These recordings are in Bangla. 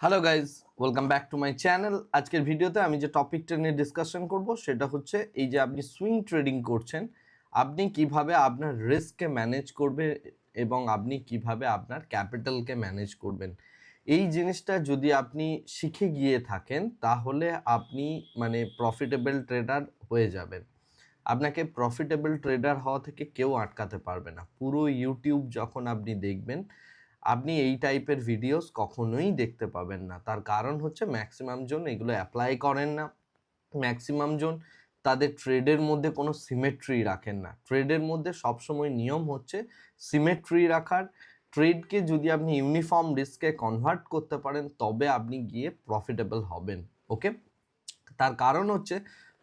Hello guys welcome back to my channel আজকের ভিডিওতে আমি যে টপিকটা নিয়ে ডিসকাশন করব, সেটা হচ্ছে এই যে আপনি সুইং ট্রেডিং করছেন, আপনি কীভাবে আপনার রিস্ককে ম্যানেজ করবে এবং আপনি কীভাবে আপনার ক্যাপিটালকে ম্যানেজ করবেন। এই জিনিসটা যদি আপনি শিখে গিয়ে থাকেন, তাহলে আপনি মানে প্রফিটেবল ট্রেডার হয়ে যাবেন। আপনাকে প্রফিটেবল ট্রেডার হওয়া থেকে কেউ আটকাতে পারবে না। পুরো ইউটিউব যখন আপনি দেখবেন আপনি এই টাইপের ভিডিওস কখনোই দেখতে পাবেন না। তার কারণ হচ্ছে ম্যাক্সিমাম জন এগুলো অ্যাপ্লাই করেন না। ম্যাক্সিমাম জন তাদের ট্রেডের মধ্যে কোনো সিমেট্রি রাখেন না। ট্রেডের মধ্যে সবসময় নিয়ম হচ্ছে সিমেট্রি রাখার। ট্রেডকে যদি আপনি ইউনিফর্ম রিস্কে কনভার্ট করতে পারেন, তবে আপনি গিয়ে প্রফিটেবল হবেন। ওকে তার কারণ হচ্ছে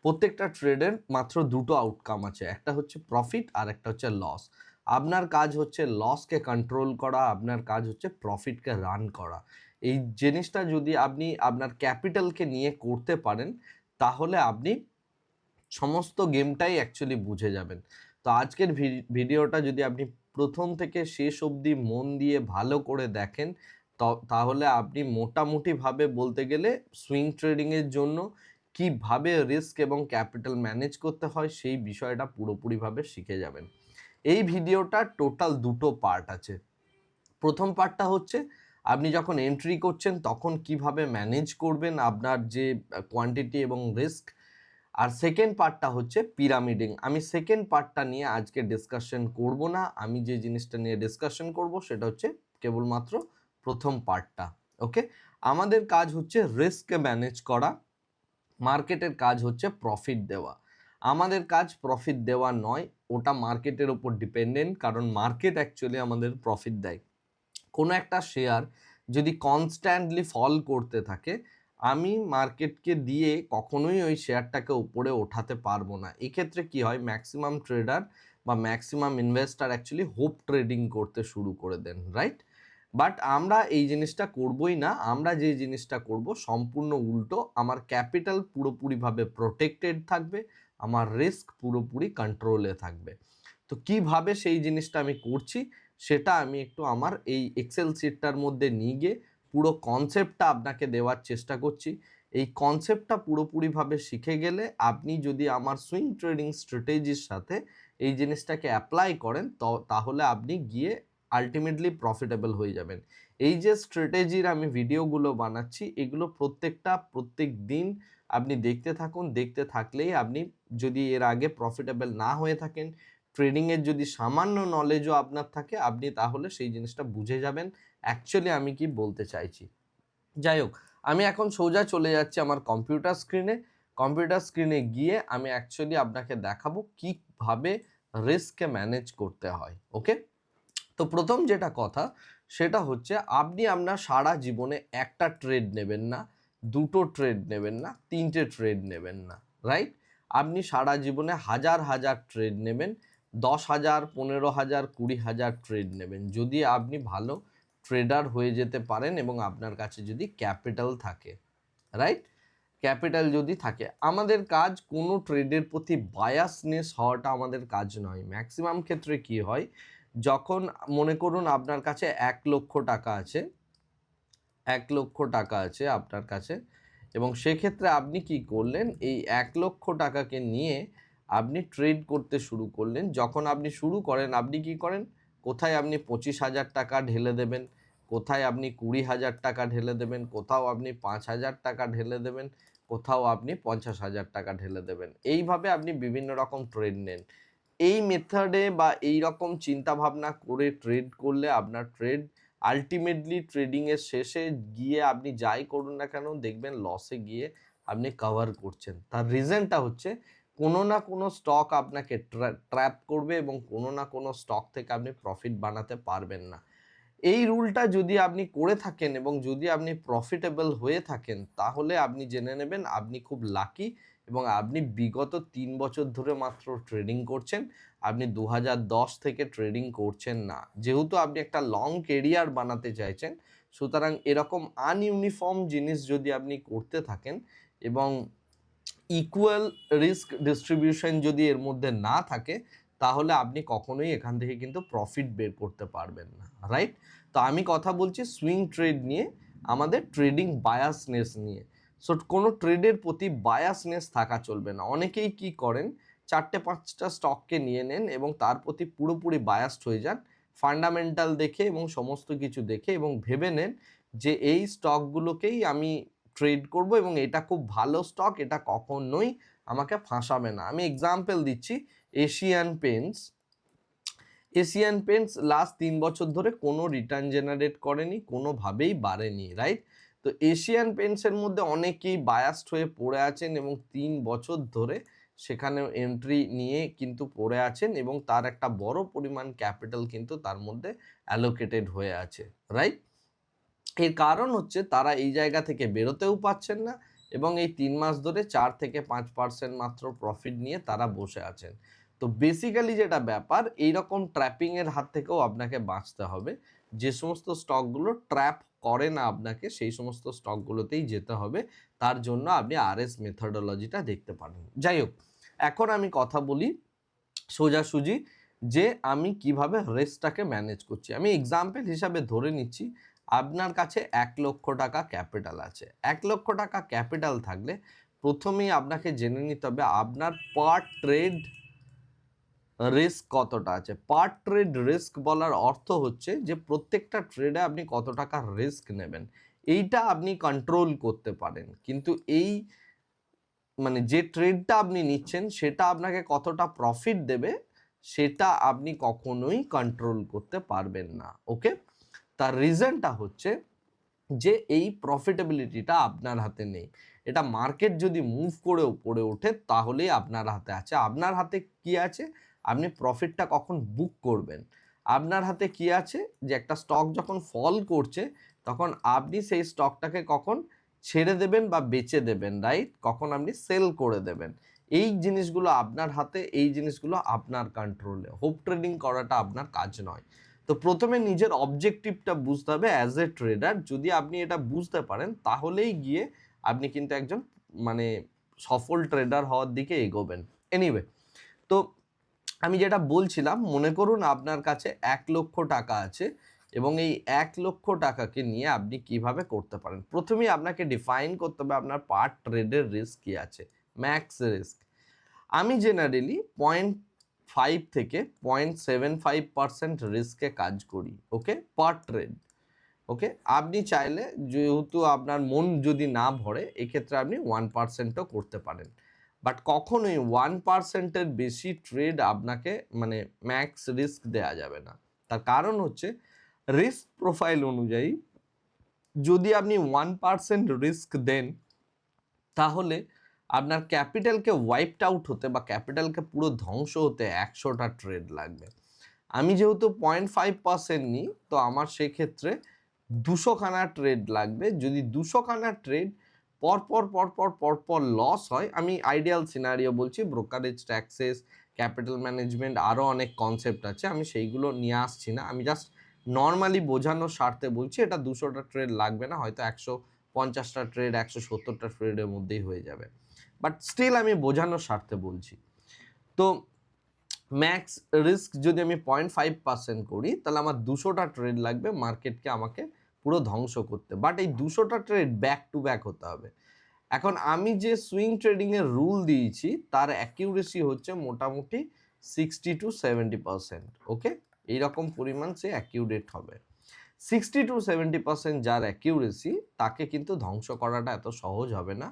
প্রত্যেকটা ট্রেডের মাত্র দুটো আউটকাম আছে। একটা হচ্ছে প্রফিট আর একটা হচ্ছে লস আপনার কাজ হচ্ছে লসকে কন্ট্রোল করা, আপনার কাজ হচ্ছে প্রফিটকে রান করা। এই জিনিসটা যদি আপনি আপনার ক্যাপিটালকে নিয়ে করতে পারেন, তাহলে আপনি সমস্ত গেমটাই অ্যাকচুয়ালি বুঝে যাবেন। তো আজকের ভিডিওটা যদি আপনি প্রথম থেকে শেষ অবধি মন দিয়ে ভালো করে দেখেন তাহলে আপনি মোটামুটিভাবে বলতে গেলে সুইং ট্রেডিংয়ের জন্য কীভাবে রিস্ক এবং ক্যাপিটাল ম্যানেজ করতে হয়, সেই বিষয়টা পুরোপুরিভাবে শিখে যাবেন। এই ভিডিওটা টোটাল দুটো পার্ট আছে। প্রথম পার্টটা হচ্ছে, আপনি যখন এন্ট্রি করছেন তখন কীভাবে ম্যানেজ করবেন আপনার যে কোয়ান্টিটি এবং রিস্ক আর সেকেন্ড পার্টটা হচ্ছে পিরামিডিং আমি সেকেন্ড পার্টটা নিয়ে আজকে ডিসকাশন করব না, আমি যে জিনিসটা নিয়ে ডিসকাশন করব সেটা হচ্ছে কেবলমাত্র প্রথম পার্টটা ওকে আমাদের কাজ হচ্ছে রিস্ককে ম্যানেজ করা মার্কেটের কাজ হচ্ছে প্রফিট দেওয়া। আমাদের কাজ প্রফিট দেওয়া নয় ওটা মার্কেটের উপর ডিপেন্ডেন্ট কারণ মার্কেট অ্যাকচুয়ালি আমাদের প্রফিট দেয়। কোনো একটা শেয়ার যদি কনস্ট্যান্টলি ফল করতে থাকে, আমি মার্কেটকে দিয়ে কখনোই ওই শেয়ারটাকে উপরে ওঠাতে পারব না। এক্ষেত্রে কি হয় ম্যাক্সিমাম ট্রেডার বা maximum investor actually hope trading করতে শুরু করে দেন রাইট বাট আমরা এই জিনিসটা করবই না, আমরা যে জিনিসটা করব সম্পূর্ণ উল্টো, আমার ক্যাপিটাল পুরোপুরিভাবে প্রোটেক্টেড থাকবে আমার রিস্ক পুরোপুরি কন্ট্রোলে থাকবে। তো কীভাবে সেই জিনিসটা আমি করছি, সেটা আমি একটু আমার এই এক্সেল শিটটার মধ্যে নিয়ে গিয়ে পুরো কনসেপ্টটা আপনাকে দেওয়ার চেষ্টা করছি। এই কনসেপ্টটা পুরোপুরিভাবে শিখে গেলে আপনি যদি আমার সুইং ট্রেডিং স্ট্র্যাটেজির সাথে এই জিনিসটাকে অ্যাপ্লাই করেন, তো, তাহলে আপনি গিয়ে আলটিমেটলি প্রফিটেবল হয়ে যাবেন। এই যে স্ট্র্যাটেজির আমি ভিডিওগুলো বানাচ্ছি, এগুলো প্রত্যেকটা প্রত্যেক দিন আপনি দেখতে থাকুন, দেখতে থাকলেই আপনি যদি এর আগে প্রফিটেবল না হয়ে থাকেন ট্রেডিংয়ের যদি সামান্য নলেজও আপনার থাকে, আপনি তাহলে সেই জিনিসটা বুঝে যাবেন। অ্যাকচুয়ালি আমি কি বলতে চাইছি? যাই হোক, আমি এখন সোজা চলে যাচ্ছি আমার কম্পিউটার স্ক্রিনে কম্পিউটার স্ক্রিনে গিয়ে আমি অ্যাকচুয়ালি আপনাকে দেখাবো কীভাবে রিস্ককে ম্যানেজ করতে হয় ওকে তো প্রথম যেটা কথা, সেটা হচ্ছে আপনি আপনার সারা জীবনে একটা ট্রেড নেবেন না। দুটো ট্রেড নেবেন না, তিনটে ট্রেড নেবেন না রাইট আপনি সারা জীবনে হাজার হাজার ট্রেড নেবেন, দশ হাজার, পনেরো হাজার, কুড়ি হাজার ট্রেড নেবেন। যদি আপনি ভালো ট্রেডার হয়ে যেতে পারেন এবং আপনার কাছে যদি ক্যাপিটাল থাকে রাইট ক্যাপিটাল যদি থাকে, আমাদের কাজ কোনো ট্রেডের প্রতি বায়াসনেস হওয়াটা আমাদের কাজ নয়। ম্যাক্সিমাম ক্ষেত্রে কি হয়? যখন মনে করুন আপনার কাছে এক লক্ষ টাকা আছে এক লক্ষ টাকা আছে আপনার কাছে। এবং সেক্ষেত্রে আপনি কি করলেন, এই এক লক্ষ টাকাকে নিয়ে আপনি ট্রেড করতে শুরু করলেন। যখন আপনি শুরু করেন, আপনি কি করেন? কোথায় আপনি পঁচিশ হাজার টাকা ঢেলে দেবেন? কোথায় আপনি কুড়ি হাজার টাকা ঢেলে দেবেন? কোথাও আপনি পাঁচ হাজার টাকা ঢেলে দেবেন? কোথাও আপনি পঞ্চাশ হাজার টাকা ঢেলে দেবেন? এইভাবে আপনি বিভিন্ন রকম ট্রেড নেন। এই মেথডে বা এই রকম চিন্তা ভাবনা করে ট্রেড করলে আপনার ট্রেড আলটিমেটলি ট্রেডিংয়ের শেষে গিয়ে আপনি যাই করুন না কেন, দেখবেন লসে গিয়ে আপনি কভার করছেন। তার রিজনটা হচ্ছে, কোনো না কোনো স্টক আপনাকে ট্র্যাপ করবে এবং কোনো না কোনো স্টক থেকে আপনি প্রফিট বানাতে পারবেন না। এই রুলটা যদি আপনি করে থাকেন এবং যদি আপনি প্রফিটেবল হয়ে থাকেন, তাহলে আপনি জেনে নেবেন আপনি খুব লাকি এবং আপনি বিগত তিন বছর ধরে মাত্র ট্রেডিং করছেন, আপনি দু হাজার দশ থেকে ট্রেডিং করছেন না। যেহেতু আপনি একটা লং কেরিয়ার বানাতে চাইছেন, সুতরাং এরকম আনইউনিফর্ম জিনিস যদি আপনি করতে থাকেন এবং ইকুয়াল রিস্ক ডিস্ট্রিবিউশন যদি এর মধ্যে না থাকে, তাহলে আপনি কখনোই এখান থেকে কিন্তু প্রফিট বের করতে পারবেন না রাইট তো আমি কথা বলছি সুইং ট্রেড নিয়ে, আমাদের ট্রেডিং বায়াসনেস নিয়ে। সো কোনো ট্রেডের প্রতি বায়াসনেস থাকা চলবে না। অনেকেই কি করেন? চারটে, পাঁচটা স্টককে নিয়ে নেন এবং তার প্রতি পুরোপুরি বায়াসড হয়ে যান ফান্ডামেন্টাল দেখে এবং সমস্ত কিছু দেখে এবং ভেবে নেন যে এই স্টকগুলোকেই আমি ট্রেড করব এবং এটা খুব ভালো স্টক এটা কখনোই আমাকে ফাঁসাবে না। আমি এক্সাম্পল দিচ্ছি Asian Paints Asian Paints last তিন বছর ধরে কোনো রিটার্ন জেনারেট করেনি, কোনোভাবেই বাড়েনি রাইট তো এশিয়ান পেন্টসের মধ্যে অনেকেই বায়াস্ট হয়ে পড়ে আছেন এবং তিন বছর ধরে সেখানে এন্ট্রি নিয়ে কিন্তু পড়ে আছেন এবং তার একটা বড় পরিমাণ ক্যাপিটাল কিন্তু তার মধ্যে অ্যালোকেটেড হয়ে আছে রাইট এর কারণ হচ্ছে তারা এই জায়গা থেকে বেরোতেও পাচ্ছেন না এবং এই তিন মাস ধরে চার থেকে পাঁচ পার্সেন্ট মাত্র প্রফিট নিয়ে তারা বসে আছেন। তো বেসিক্যালি যেটা ব্যাপার, এইরকম ট্র্যাপিংয়ের হাত থেকেও আপনাকে বাঁচতে হবে। যে সমস্ত স্টকগুলো ট্র্যাপ করে না আপনাকে, সেই সমস্ত স্টকগুলোতেই যেতে হবে। তার জন্য আপনি আর এস মেথডোলজিটা দেখতে পারেন। যাই হোক, এখন আমি কথা বলি সোজাসুজি যে আমি কীভাবে রেসটাকে ম্যানেজ করছি। আমি এক্সাম্পল হিসাবে ধরে নিচ্ছি, আপনার কাছে এক লক্ষ টাকা ক্যাপিটাল আছে। এক লক্ষ টাকা ক্যাপিটাল থাকলে প্রথমেই আপনাকে জেনে নিতে হবে, আপনার পার ট্রেড রিস্ক কতটা আছে? পার ট্রেড রিস্ক বলার অর্থ হচ্ছে যে প্রত্যেকটা ট্রেডে আপনি কত টাকা রিস্ক নেবেন। এইটা আপনি কন্ট্রোল করতে পারেন। কিন্তু এই মানে যে ট্রেডটা আপনি নিচ্ছেন, সেটা আপনাকে কতটা প্রফিট দেবে, সেটা আপনি কখনোই কন্ট্রোল করতে পারবেন না। ওকে? তার রিজনটা হচ্ছে যে এই প্রফিটেবিলিটিটা আপনার হাতে নেই। এটা মার্কেট যদি মুভ করে উপরে ওঠে, তাহলেই আপনার হাতে আছে। আপনার হাতে কি আছে? আপনি প্রফিটটা কখন বুক করবেন? আপনার হাতে কি আছে? যে একটা স্টক যখন ফল করছে, তখন আপনি সেই স্টকটাকে কখন ছেড়ে দেবেন বা বেচে দেবেন রাইট কখন আপনি সেল করে দেবেন। এই জিনিসগুলো আপনার হাতে, এই জিনিসগুলো আপনার কন্ট্রোলে হোপ ট্রেডিং করাটা আপনার কাজ নয়। তো প্রথমে নিজের অবজেক্টিভটা বুঝতে হবে অ্যাজ এ ট্রেডার যদি আপনি এটা বুঝতে পারেন, তাহলেই গিয়ে আপনি কিন্তু একজন মানে সফল ট্রেডার হওয়ার দিকে এগোবেন। এনিওয়ে তো আমি যেটা বলছিলাম, মনে করুন আপনার কাছে এক লক্ষ টাকা আছে এবং এই এক লক্ষ টাকাকে নিয়ে আপনি কীভাবে করতে পারেন? প্রথমেই আপনাকে ডিফাইন করতে হবে আপনার পার ট্রেডের রিস্ক কী আছে ম্যাক্স রিস্ক আমি জেনারেলি পয়েন্ট ফাইভ থেকে পয়েন্ট সেভেন ফাইভ পার্সেন্ট রিস্কে কাজ করি ওকে পার ট্রেড ওকে আপনি চাইলে যেহেতু আপনার মন যদি না ভরে, এক্ষেত্রে আপনি ওয়ান পার্সেন্টও করতে পারেন। বাট কখনোই ওয়ান পার্সেন্টের বেশি ট্রেড আপনাকে মানে ম্যাক্স রিস্ক দেওয়া যাবে না। তার কারণ হচ্ছে রিস্ক প্রোফাইল অনুযায়ী যদি আপনি ওয়ান পার্সেন্ট রিস্ক দেন, তাহলে আপনার ক্যাপিটালকে ওয়াইপড আউট হতে বা ক্যাপিটালকে পুরো ধ্বংস হতে একশোটা ট্রেড লাগবে। আমি যেহেতু পয়েন্ট ফাইভ পার্সেন্ট নিই, তো আমার সেক্ষেত্রে দুশোখানা ট্রেড লাগবে। যদি দুশোখানা ট্রেড পরপর পরপর পরপর লস হয়। আমি আইডিয়াল সিনারিও বলছি ব্রোকারেজ ট্যাক্সেস ক্যাপিটাল ম্যানেজমেন্ট আরও অনেক কনসেপ্ট আছে। আমি সেইগুলো নিয়ে আসছি না। আমি জাস্ট নর্মালি বোঝানোর স্বার্থে বলছি, এটা দুশোটা ট্রেড লাগবে না, হয়তো একশো পঞ্চাশটা ট্রেড একশো সত্তরটা ট্রেডের মধ্যেই হয়ে যাবে। বাট স্টিল আমি বোঝানোর স্বার্থে বলছি। তো ম্যাক্স রিস্ক যদি আমি পয়েন্ট ফাইভ পার্সেন্ট করি, তাহলে আমার দুশোটা ট্রেড লাগবে মার্কেটকে আমাকে পুরো ধ্বংস করতে। বাট এই দুশোটা ট্রেড ব্যাক টু ব্যাক হতে হবে। এখন আমি যে সুইং ট্রেডিংয়ের রুল দিয়েছি, তার অ্যাকিউরেসি হচ্ছে মোটামুটি sixty to seventy percent okay এইরকম পরিমাণ সে অ্যাকিউরেট হবে। সিক্সটি টু সেভেন্টি পার্সেন্ট যার অ্যাকিউরেসি তাকে কিন্তু ধ্বংস করাটা এত সহজ হবে না।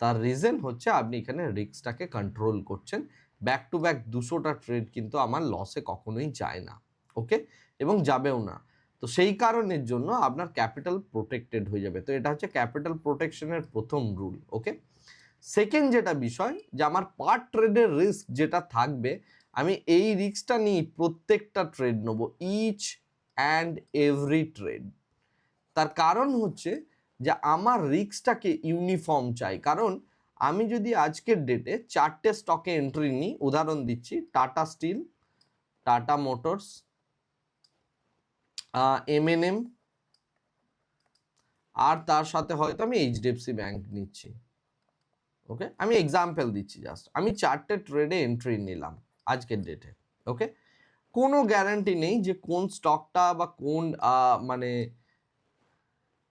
তার রিজন হচ্ছে আপনি এখানে রিস্কটাকে কন্ট্রোল করছেন। ব্যাক টু ব্যাক দুশোটা ট্রেড কিন্তু আমার লসে কখনোই যায় না ওকে এবং যাবেও না। তো সেই কারণের জন্য আপনার ক্যাপিটাল প্রোটেক্টেড হয়ে যাবে। তো এটা হচ্ছে ক্যাপিটাল প্রোটেকশনের প্রথম রুল, ওকে? সেকেন্ড যেটা বিষয়, যে আমার পার ট্রেডের রিস্ক যেটা থাকবে, আমি এই রিস্কটা নিয়ে প্রত্যেকটা ট্রেড নেব, ইচ অ্যান্ড এভরি ট্রেড। তার কারণ হচ্ছে যে আমার রিস্কটাকে ইউনিফর্ম চাই। কারণ আমি যদি আজকের ডেটে চারটে স্টকে এন্ট্রি নিই, উদাহরণ দিচ্ছি, Tata steel, Tata motors MNM আর তার সাথে হয়তো আমি এইচডিএফসি ব্যাংক নিচ্ছি। ওকে আমি এক্সাম্পল দিচ্ছি জাস্ট আমি চারটে ট্রেডে এন্ট্রি নিলাম আজকের ডেটে ওকে কোনো গ্যারান্টি নেই যে কোন স্টকটা বা কোন মানে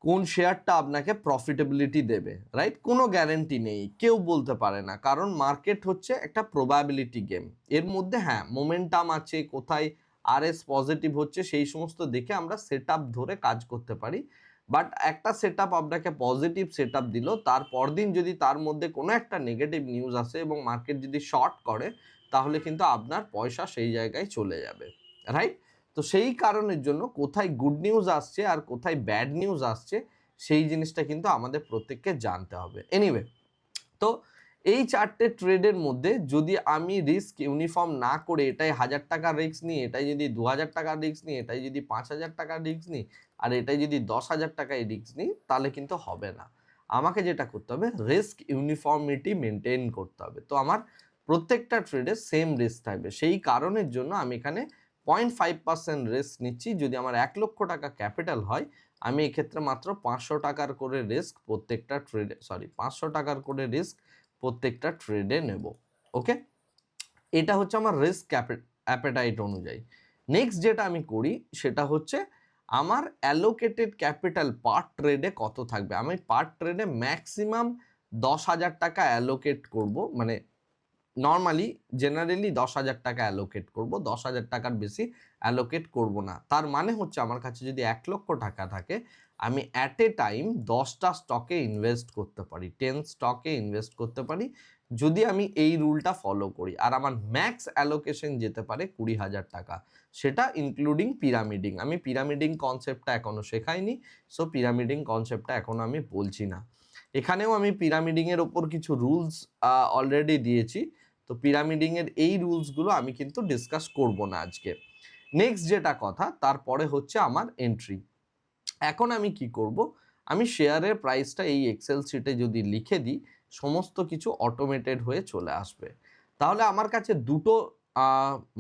কোন শেয়ারটা আপনাকে প্রফিটেবিলিটি দেবে রাইট কোনো গ্যারেন্টি নেই, কেউ বলতে পারে না। কারণ মার্কেট হচ্ছে একটা প্রবাবিলিটি গেম এর মধ্যে হ্যাঁ মোমেন্টাম আছে, কোথায় আর এস পজিটিভ হচ্ছে, সেই সমস্ত দেখে আমরা সেট ধরে কাজ করতে পারি। বাট একটা সেট আপনাকে পজিটিভ সেট আপ দিল তার দিন যদি তার মধ্যে কোনো একটা নেগেটিভ নিউজ আসে এবং মার্কেট যদি শর্ট করে, তাহলে কিন্তু আপনার পয়সা সেই জায়গায় চলে যাবে রাইট তো সেই কারণের জন্য কোথায় গুড নিউজ আসছে আর কোথায় ব্যাড নিউজ আসছে, সেই জিনিসটা কিন্তু আমাদের প্রত্যেককে জানতে হবে। এনিওয়ে তো এই চারটে ট্রেডের মধ্যে যদি আমি রিস্ক ইউনিফর্ম না করে এটাই হাজার টাকার রিস্ক নিই, এটাই যদি দু হাজার টাকার রিস্ক নিই, এটাই যদি পাঁচ হাজার টাকার রিস্ক নিই আর এটাই যদি দশ হাজার টাকায় রিস্ক নিই, তাহলে কিন্তু হবে না। আমাকে যেটা করতে হবে, রিস্ক ইউনিফর্মিটি মেনটেন করতে হবে। তো আমার প্রত্যেকটা ট্রেডে সেম রিস্ক থাকবে। সেই কারণের জন্য আমি এখানে পয়েন্ট ফাইভ পার্সেন্ট রিস্ক নিচ্ছি। যদি আমার এক লক্ষ টাকা ক্যাপিটাল হয়, আমি এক্ষেত্রে মাত্র পাঁচশো টাকার করে রিস্ক প্রত্যেকটা ট্রেডে, সরি, পাঁচশো টাকার করে রিস্ক প্রত্যেকটা ট্রেডে নেব ওকে এটা হচ্ছে আমার রিস্ক অ্যাপেটাইট অনুযায়ী। নেক্সট যেটা আমি করি, সেটা হচ্ছে আমার অ্যালোকেটেড ক্যাপিটাল পার ট্রেডে কত থাকবে? আমি পার ট্রেডে ম্যাক্সিমাম দশ হাজার টাকা অ্যালোকেট করব মানে নর্মালি জেনারেলি দশ হাজার টাকা অ্যালোকেট করব। দশ হাজার টাকার বেশি অ্যালোকেট করব না। তার মানে হচ্ছে আমার কাছে যদি এক লক্ষ টাকা থাকে, আমি অ্যাট এ টাইম দশটা স্টকে ইনভেস্ট করতে পারি টেন স্টকে ইনভেস্ট করতে পারি। যদি আমি এই রুলটা ফলো করি, আর আমার ম্যাক্স অ্যালোকেশন যেতে পারে কুড়ি হাজার টাকা, সেটা ইনক্লুডিং পিরামিডিং আমি পিরামিডিং কনসেপ্টটা এখনও শেখাইনি সো পিরামিডিং কনসেপ্টটা এখনও আমি বলছি না। এখানেও আমি পিরামিডিংয়ের ওপর কিছু রুলস অলরেডি দিয়েছি। তো পিরামিডিংয়ের এই রুলসগুলো আমি কিন্তু ডিসকাস করব না আজকে। নেক্সট যেটা কথা, তারপরে হচ্ছে আমার এন্ট্রি এখন আমি কি করব? আমি শেয়ারের প্রাইসটা এই এক্সেল শিটে যদি লিখে দিই, সমস্ত কিছু অটোমেটেড হয়ে চলে আসবে। তাহলে আমার কাছে দুটো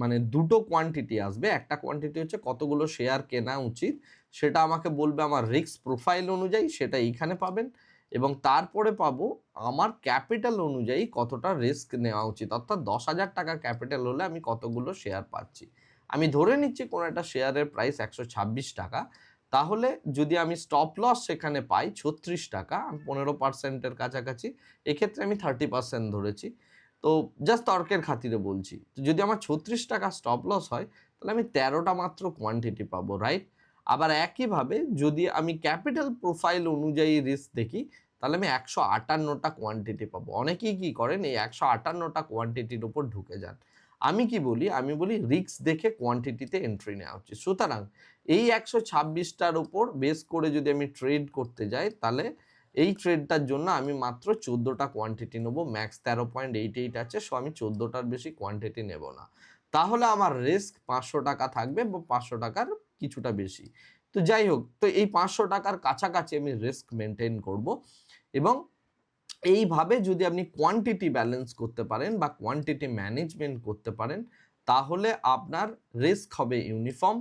মানে দুটো কোয়ান্টিটি আসবে। একটা কোয়ান্টিটি হচ্ছে কতগুলো শেয়ার কেনা উচিত, সেটা আমাকে বলবে আমার রিস্ক প্রোফাইল অনুযায়ী, সেটা এইখানে পাবেন। এবং তারপরে পাবো আমার ক্যাপিটাল অনুযায়ী কতটা রিস্ক নেওয়া উচিত। অর্থাৎ দশ হাজার টাকা ক্যাপিটাল হলে আমি কতগুলো শেয়ার পাচ্ছি। আমি ধরে নিচ্ছি কোনো একটা শেয়ারের প্রাইস একশো ছাব্বিশ টাকা। তাহলে যদি আমি স্টপ লস সেখানে পাই ছত্রিশ টাকা পনেরো পার্সেন্টের কাছাকাছি, এক্ষেত্রে আমি থার্টি পার্সেন্ট ধরেছি। তো জাস্ট তর্কের খাতিরে বলছি, যদি আমার ছত্রিশ টাকা স্টপ লস হয়, তাহলে আমি তেরোটা মাত্র কোয়ান্টিটি পাবো রাইট আবার একইভাবে যদি আমি ক্যাপিটাল প্রোফাইল অনুযায়ী রিস্ক দেখি, তাহলে আমি একশো আটান্নটা কোয়ান্টিটি পাবো। অনেকেই কী করেন, এই একশো আটান্নটা কোয়ান্টিটির ওপর ঢুকে যান। আমি কি বলি? আমি বলি রিক্স দেখে কোয়ান্টিটিতে এন্ট্রি নেওয়া উচিত। সুতরাং এই একশো ছাব্বিশটার ওপর বেস করে যদি আমি ট্রেড করতে যাই, তাহলে এই ট্রেডটার জন্য আমি মাত্র চোদ্দোটা কোয়ান্টিটি নেব। ম্যাক্স তেরো পয়েন্ট এইট এইট আছে সো আমি চোদ্দোটার বেশি কোয়ান্টিটি নেব না। তাহলে আমার রিস্ক পাঁচশো টাকা থাকবে বা পাঁচশো টাকার কিছুটা বেশি। তো যাই হোক, তো এই পাঁচশো টাকার কাছাকাছি আমি রিস্ক মেনটেন করব এবং এইভাবে যদি আপনি কোয়ান্টিটি ব্যালেন্স করতে পারেন বা কোয়ান্টিটি ম্যানেজমেন্ট করতে পারেন, তাহলে আপনার রিস্ক হবে ইউনিফর্ম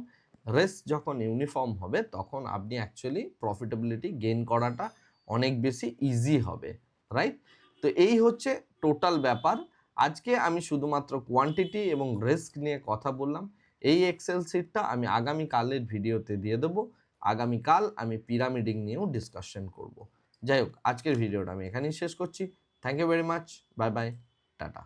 রিস্ক যখন ইউনিফর্ম হবে, তখন আপনি অ্যাকচুয়ালি প্রফিটেবিলিটি গেইন করাটা অনেক বেশি ইজি হবে রাইট তো এই হচ্ছে টোটাল ব্যাপার। আজকে আমি শুধুমাত্র কোয়ান্টিটি এবং রিস্ক নিয়ে কথা বললাম। এই এক্সেল সিটটা আমি আগামী কালের ভিডিওতে দিয়ে দেবো। আগামীকাল আমি পিরামিডিং নিয়েও ডিসকাশন করব। যাই হোক, আজকের ভিডিওটা আমি এখানেই শেষ করছি। Thank you very much bye bye tata